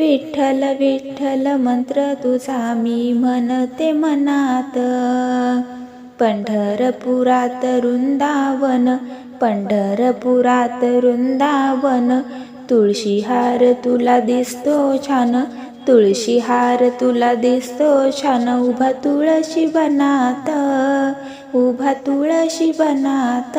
विठ्ठल विठ्ठल मंत्र तुझा मी म्हणते मनात. पंढरपुरात वृंदावन पंढरपुरात वृंदावन. तुळशी हार तुला दिसतो छान तुळशी हार तुला दिसतो छान. उभा तुळशी बनात उभा तुळशी बनात.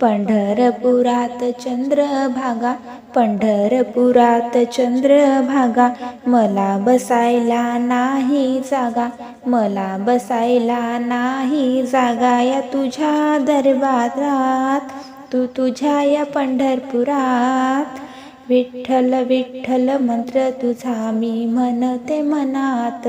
पंढरपुरात चंद्रभागा पंढरपुरात चंद्रभागा मला बसायला नाही जागा मला बसायला नाही जागा या तुझ्या दरबारात तू तुझ्या या पंढरपुरात. विठ्ठल विठ्ठल मंत्र तुझा मी म्हणते मनात.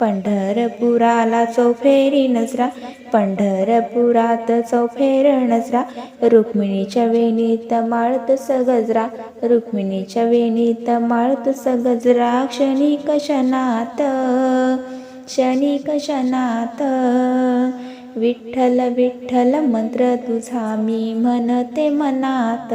पंढरपुराला चौफेरी नजरा पंढरपुरात चौफेर नजरा. रुक्मिणीच्या वेणीत माळत सगजरा रुक्मिणीच्या वेणीत माळत सगजरा. क्षणिक क्षणात क्षणिक क्षणात विठ्ठल विठ्ठल मंत्र तुझा मी म्हणते मनात.